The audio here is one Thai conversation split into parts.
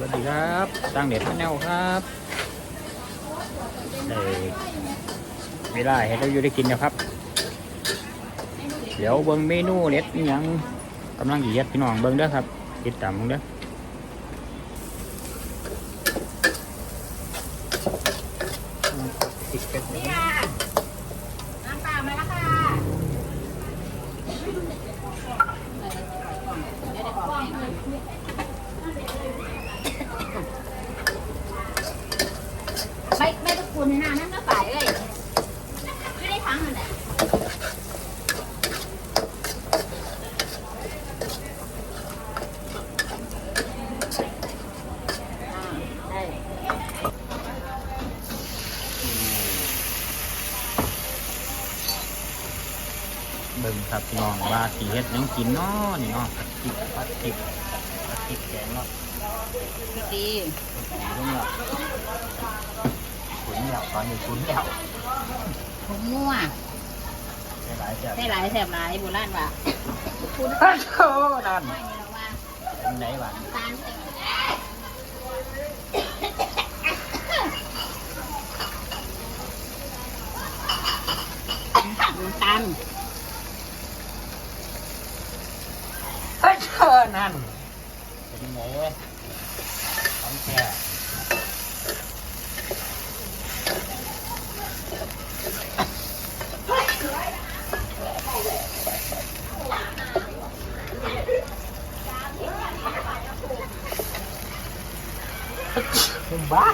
วัสดีครับตั้งเด็ดแนวครับเด้เวลาให้เราอยู่ได้กินนะครับ เดี๋ยวเบิ้งเมนูเด็ดอิหยังกำลังเหยียดพี่น้องเบิ้งเด้อครับติดตามเบิ้งเด้อติดเป็ด นี่ค่ะน้ำเปล่ามาแล้วค่ะ ไม่ไม่ต้องคุณนะนั่นก็ฝ่ายเลยไม่ได้ทั้งนั่นแหละอ่าได้เบิ้งครับพี่น้องว่าสีเฮ็ดหยังกินเนาะนี่เนาะผัดพริกผัดพริกผัดพริกแกงเนาะพี่ดีสีต้องแบบ ขุนแล้วตอนนี้ขุนแล้วผมมั่วได้หลายแซ่บได้หลายแสบหลายโบราณว่าคุณโอ้โหนั่นไม่เราว่าเป็นไหนบ้างตาลใส่น้ำตาลเฮ้ยเธอนั่นเป็นไงของแก่ คุณบ้า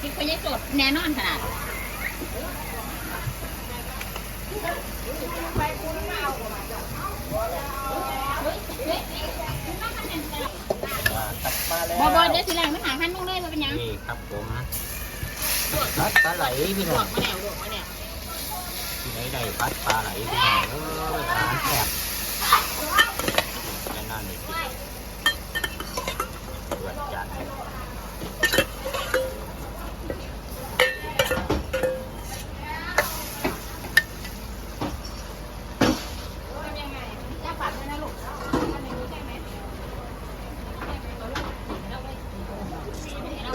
คิดไปยังจดแน่นอนขนาดตัดมาแล้วบอบอเดี๋ยวทีหลังไม่หาขั้นนุ่งเลยมันเป็นหยังนี่ครับผมพัดปลาไหลพี่หลน้อวงกมาแล้วหลวกมาแล้วที่ไหนได้พัดปลาไหลพี่น้องเอออาหารแซ่บแค่นั้นเลยเดือดจัด จะปัดด้วยนะลูกเราเล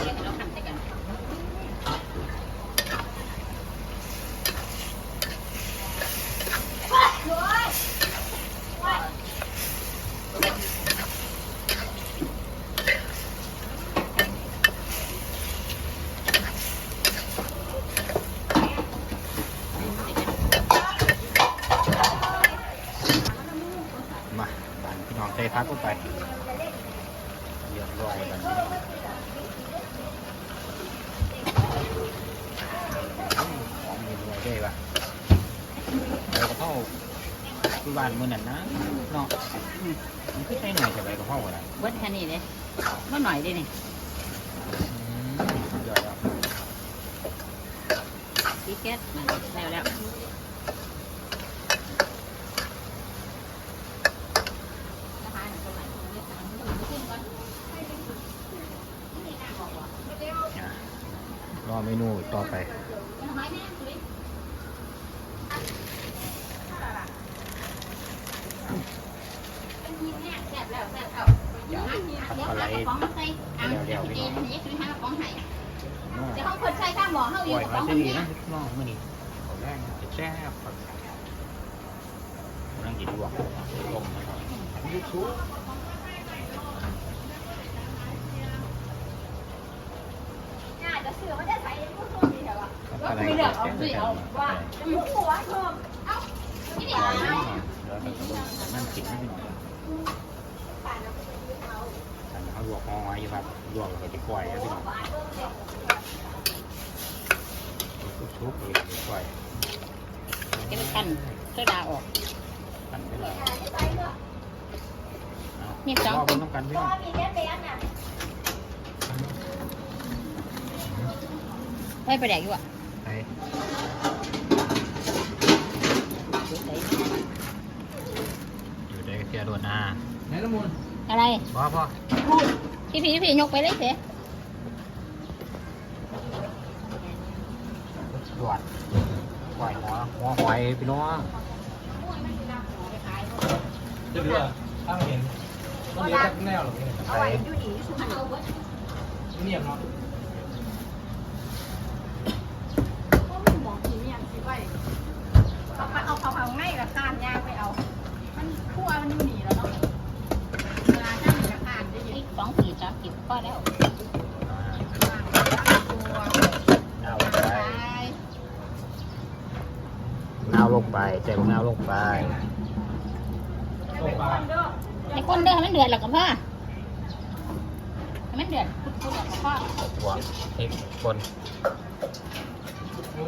ยเราทำด้วยกัน มาบัน พี่น้องใส่พักเข้าไปเรียบร้อยบันนี้ของมีรวยได้ปะใบกระเพราที่บ้านมือนั่นนะเนาะอืมมันคือใส่หน่อยแต่ใบกระเพราอะไรเบิดแค่นี้เลยก็หน่อยดินี่อืมสุดยอดแล้วซีแก๊สมาแล้วแล้ว อะรอเมนู ต่อไปของใส่อ่างเดี๋ยวเดี๋ยวนี้คือห้าของไห้เดี๋ยวเขาคนใช้ข้างหมอเขาอปยู่ล่อยขมาองสิคนดีนี้นะน้องมื่อนี้เขาแรงแซ่บครับนั่งกินดวกลมนะครับจะเสือไม่ได้ใส่ผู้ชมดีแต่ว่า อะ ไม่เลือกเอาสิเอาว่าจะมีหัวเพิ่มเอ้านี่ปล่อยเดี๋ยวนั่งกินไม่เป็นฉันเขาลวกห้อยยู่ครับลวกแล้วก็จะปล่อยแล้วพี่น้องชุบๆเลยปล่อยจะไปกันโซดาออกกันไปเลยนี่สองรอบนต้องกันพี่น้องได้ประแดกอยู่อะ ไปอยู่ในเสียโดนหน้าอะไรพ่อพ่อพี่พี่พี่ยกไปเลยเสียตรวจปล่อยหัวหัวหอยพี่น้องเจะเหลือถ้าไม่เห็นก็มีสักแนวหรอกเนี่ยเอาไว้อยู่ดีสุดท้ายเอาไว้เงียบเนาะก็ไม่มองทีเนี่ยสิไว้เอาไปเอาเขาเอาง่ายกับคานยางไปเอา มันคั่วมันอยู่นี่แล้วเนาะเวลาจ้างกับคานได้ยินสองขีดสามขีดก็แล้วนาลงไปนาลงไปใส่ของนาลงไปต้มปลาไอ้คนเดือมันเดือดหรอกกับพ่อมันเดือดพุดๆหรอกกับพ่อถั่วพริกป่นโอ้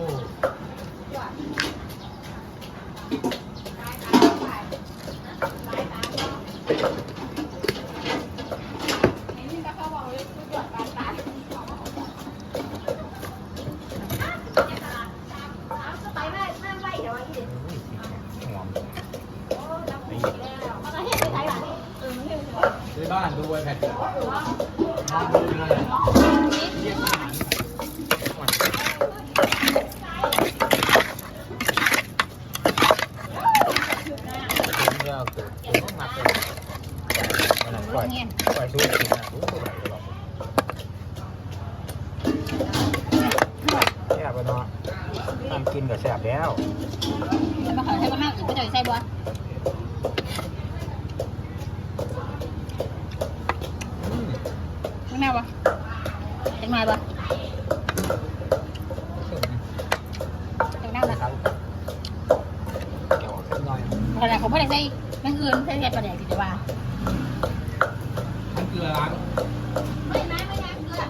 หอม ในบ้านดูไวแพดนอนดูอยู่นั่นแหละเรียกอาหาร เรื่องคือต้องหมักเลยวันนั้นปล่อยปล่อยสู้กินนะ ะ แซ่บไปเนาะทำกินกับแซ่บแล้วใช่ปะใช่ปะมากอื่นก็จะใช่ปะ อืม ไม่แน่ปะเป็นไงปะ ขึ้น เป็นแน่ นะ นะครับ เกี่ยวกับน้อย ขนาดเขาไม่ได้ใส่ไม่คืนใส่แค่ประเดี๋ยวจะว่า น้ำเกลือล้าง ไม่นะไม่ล้างเกลือ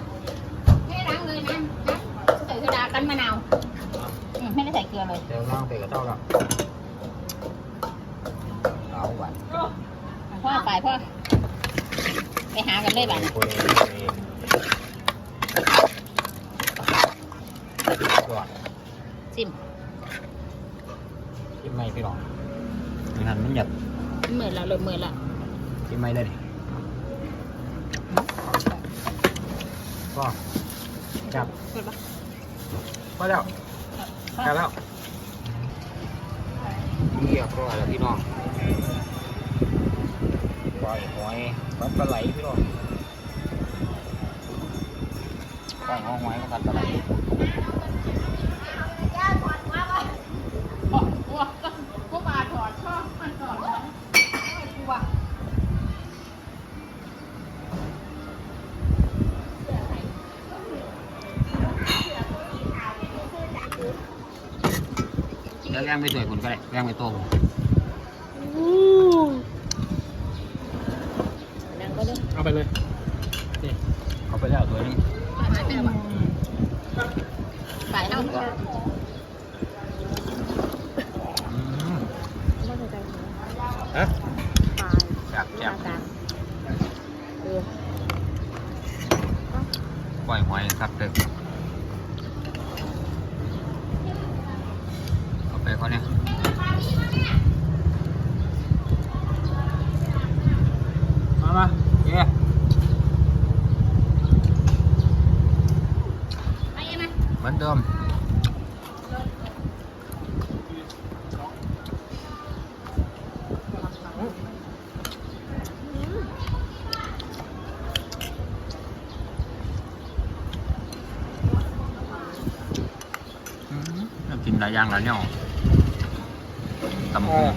ไม่ล้างเลยนะนะใส่โซดากันมะนาวไม่ได้ใส่เกลือเลย เดี๋ยวน้องไปกับเท่ากับเอาหวาน พ่อไปพ่อไปหากันเลย บ้านคุยยอดซิมกินไม่พี่น้องนี่หันมันหยับเหมือนเราเลยเหมือนละกินไม่ได้ดิก็จับเปิดปะพอแล้วจับแล้วเรียบร้อยแล้วพี่น้องปล่อยหอยปลาปลาไหลพี่น้อง ปล่อยหอยหอยกับปลาไหลพ่อพวกพวกมาถอดชอบมันถอดกลัวแล้วย่างไปสวยคุณก็ได้ย่างไปโต้มดังก็เลยเอาไปเลยนี่ เอาไปแล้วตัวนึง หายไปแล้วปะฝ่ายเท่าก็ อืม ฮะ จับจับเออปล่อยหอยครับเด็กเอาไปเขาเนี่ยมามาเย้ ไปยังไง เหมือนเดิมอืมน่ากินห ลายอย่างหลายอย่างตำบักหุ่ง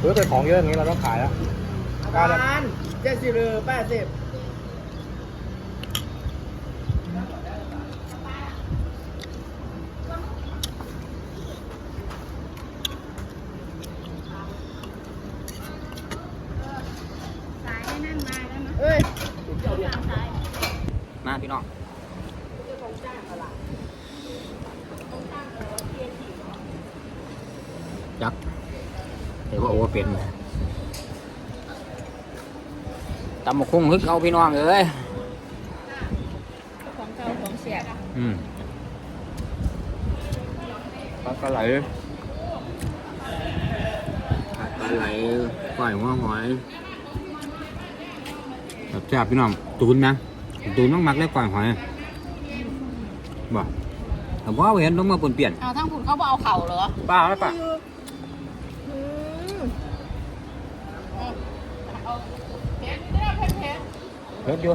เออแต่ของเยอะอย่างนี้เราต้องขายแล้วกล้าแล้วเจ็ดสิบหรือแปดสิบ สายนั่นมาแล้วนะ เอ้ย สาย มาพี่น้อง จับเดี๋ยวว่าโอ้เป็นตำบักคุ้งฮึกเอาพี่น้องเอ้ยของเก่าของเสียอืมปลาปลาไหลปลาตไหลก้อยหัวหอยแบบแซ่บพี่น้องตูนนะตูนต้องมักเลยก้อยหอยบ่แต่ว่าเห็นต้องมาปนเปลี่ยนเอาทั้งคุณเขาบอกเอาเข่าเหรอป้าแล้วป้า อืม เผ็ดด้อเผ็ดเผ็ดเฮ็ดอยู่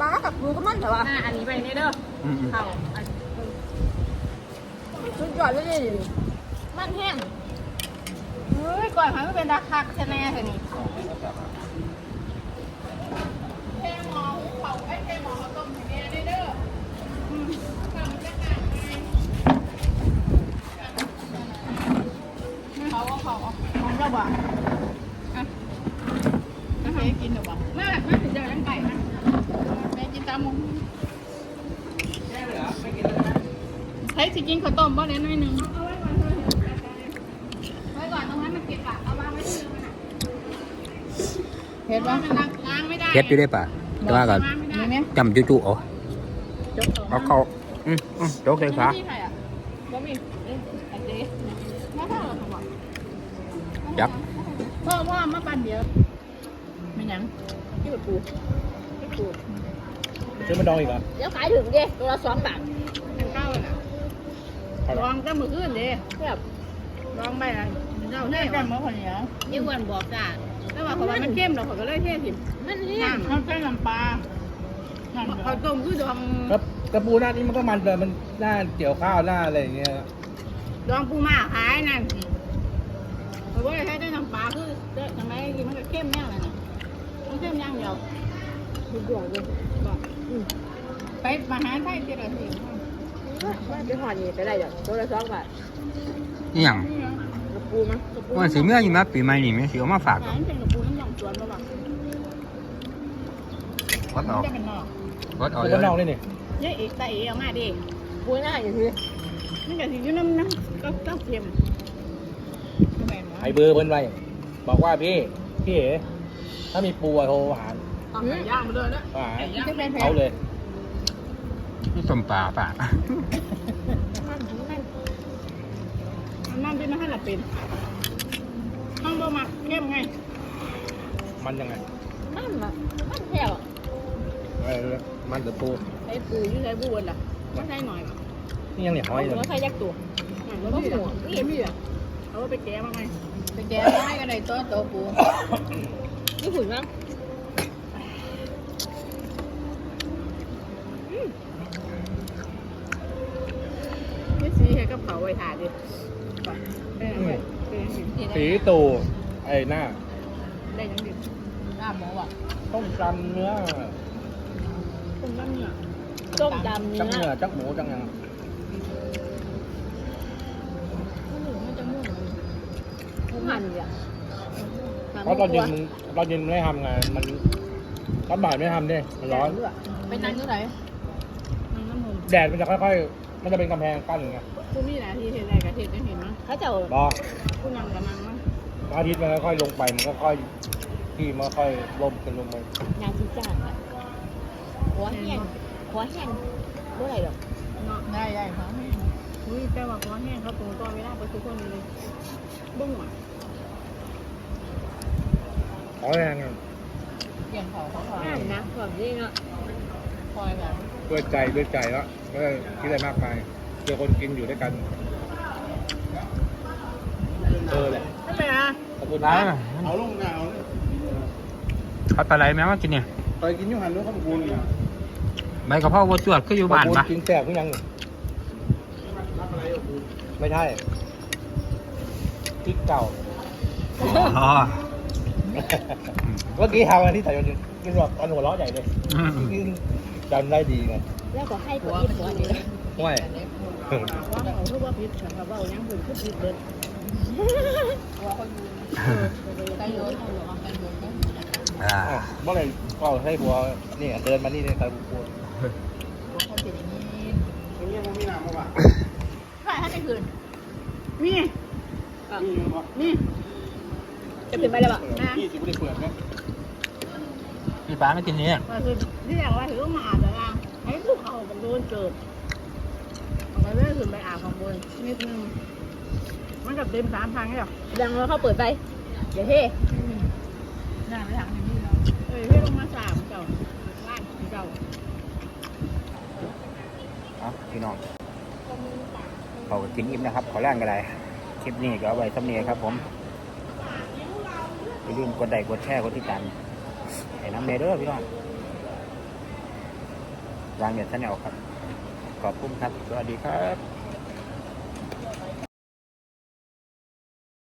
ปลากับปูก็มันเถอะวะอันนี้ไปนี่เด้ออืมเข่าอันสุดยอดเลยนี่มันแห้งเฮ้ยก่อนมันก็เป็นราคาแค่แน่เลยนี่ กินข้าวต้มบ่เน้นหน่อยหนึงเอาไว้ก่อนเถอะไว้ก่อนตรงนั้นมันเก็บอะเอาวางไว้ที่มือมันอะเห็นว่ามันล้างไม่ได้เฮ็ดอยู่ได้ป่ะแต่ว่าก็มีได้เนี่ยจำจุๆเอาจกเอาเข้าอืมอืมโจกเลยฟ้าไม่มีใครอะบ่มีเอ๊ะอันเจ๊มาพ่อเหรอพ่อยักพ่อพ่อมาปั่นเดียวไม่ยังที่ปูปูที่ปูซื้อมาดองอีกเหรอเดี๋ยวขายถึงดิตัวละสองบาทเป็นเก้าเลยนะ ลองก็มือขึ้นดิแบบลองไปนะเจ้าเนี่ยกันเมื่อคนเดียวยี่วันบอกจ้าแต่ว่าเขาว่ามันเข้มเราเขาก็เลยเทสิมันเนี่ยเขาใช้น้ำปลาเขาต้มคือดองครับกระปูหน้านี้มันก็มันแต่มันหน้าเกี่ยวข้าวหน้าอะไรอย่างเงี้ยดองปูมาขายนั่นเขาก็เลยใช้ได้น้ำปลาคือทำไมกินมันก็เข้มเนี่ยเลยนะมันเข้มอย่างเดียวดูดเลยบอกไปมหาไทยเจริญสิ ไปหอดนี่ไปได้เดี๋ยวตัวละสองบาทนี่หยังกระปูมั้งว่าสิเมื่ออยู่มาปีใหม่นี่แม่สิเอามาฝากขายเป็นกับปูน้ำยำสวนมาบ้างวัดเอาจะเป็นนอกวัดเอาตัวเลบ้านนอกยนี่นี่เยอะอีกแต่เอ๋เอามาดิปูหน้าอย่างนี้นี่ก็สิอยู่น้ำน้ำก็ต้องเค็มไอเบอร์เพิ่นไว้บอกว่าพี่ พี่เอ๋ถ้ามีปูอะโทรหาเอาไก่ย่างมาเลยนะหาไก่ย่างเป็นแพเอาเลย นี่ต้มปลาป่ะมันเป็นมาให้ละเป็นห้องบ่มาเข้มไง มันยังไง มันละมันแค่วเออมันหรือปูไอ้ปูอยู่ใช้บูนล่ะมันใช้หน่อยนี่ยังเหนียวห้อยเลยมันใช้ยักษ์ตัวแล้วก็หัวนี่มีอะเอาไปแก้มาไงไปแก้ให้กันเลยตัวโต๊ะปูนี่หุ่นมั้ง เห็ดกับเผาไว้ถ่ายดิเป็นยังไงเป็นยังไงสีตูไอ้หน้า ได้ยังดิลาบหมูอะต้มจำเนื้อต้มน้ำเนี่ยต้มดำจัเนื้งอเนื้อจักหมูจังยังมันจะม่วงหั่นอะเพราะตอนเย็นมึงตอนเย็นไม่ทำไงมันตอนบ่ายไม่ทำดิมันร้อนไปนั่งที่ไหนนั่งน้ำมัน แดดมันจะค่อยๆ มันจะเป็นกำแพงกั้นอย่างเงี้ยกูมีหน้าที่เห็นอะไรกับเห็นจะเห็นมั้งเขาจะรอกูนั่งกับนั่งมั้งพระอาทิตย์มันค่อยๆลงไป มันก็ค่อยที่มันค่อยล่มกันลงไปงานชิ้นจ้างอะหัวแห้งหัวแห้งเมื่อไหร่หรอกเนาะได้ได้ครับอุ้ยแต่ว่าก้อนแห้งเขาปรุงก้อนไม่ได้ไปทุกคนเลยบุ้งอะขอแรงไงเปลี่ยนเขาเขางานนะก่อนนี่เนาะคอยแบบ ด้วยใจด้วยใจแล้วไม่ได้คิดอะไรมากมายเจอคนกินอยู่ด้วยกัน เออแหละไม่เป็นไรขอบคุณร้านะนเอาลงหนาวเขาปลาไหลแม่ว่ากินเนี่ยไปกินยูหันด้วยข้าวบุญใบกะเพราวัวจวดคืออยู่บ้านปะกินแสบทุกอย่างไม่ใช่พริกเก่าอ๋อเมื่อกี้ทำอะไรที่ใส่กินแบบตอนหัวเราะใหญ่เลยอืม จำได้ดีไงแล้วก็ให้คนที่หัวนี่เลยห้วยว่าเขาคือว่าพิษฉันกับว่ายังเป็นคือพิษเด็ดว่าเขาอยู่ไก่โยนเขาหรอไก่โยนอ่าอะเมื่อไหร่ก็ให้บัวนี่เดินมานี่เนี่ยใครบัวเขาเป็นอย่างนี้ตรงนี้มันมีน้ำป่ะใช่ให้ไปคืนนี่มีป่ะนี่จะเป็นไปแล้วปะยี่สิบได้เปลือกไหม พี่ป้าไม่กินเนี่ยว่าคือที่อยากว่าถือมาอาบแล้วให้ลูกเขาเป็นโดนเกิดเอาไปเรื่อยขึ้นไปอาบของบนนิดนึงมันกับเต็มสามทางเลยหรอดังแล้วเขาเปิดไป เดี๋ยวเท่น่าไปทางนี้เนาะเอ้ยเพื่อนลงมาสามเจ้าบ้านเจ้าเอาพี่น้องเขาก็กินอิ่มนะครับ ขอแรงกันเลยคลิปนี้ก็เอาไว้สำเนียครับผมอย่าลืมกดไลค์กดแชร์กดติดตาม ให้น้ำเนเด้อพี่น้องวางเน็ตชาแนลครับ ขอบคุณครับ สวัสดีครับ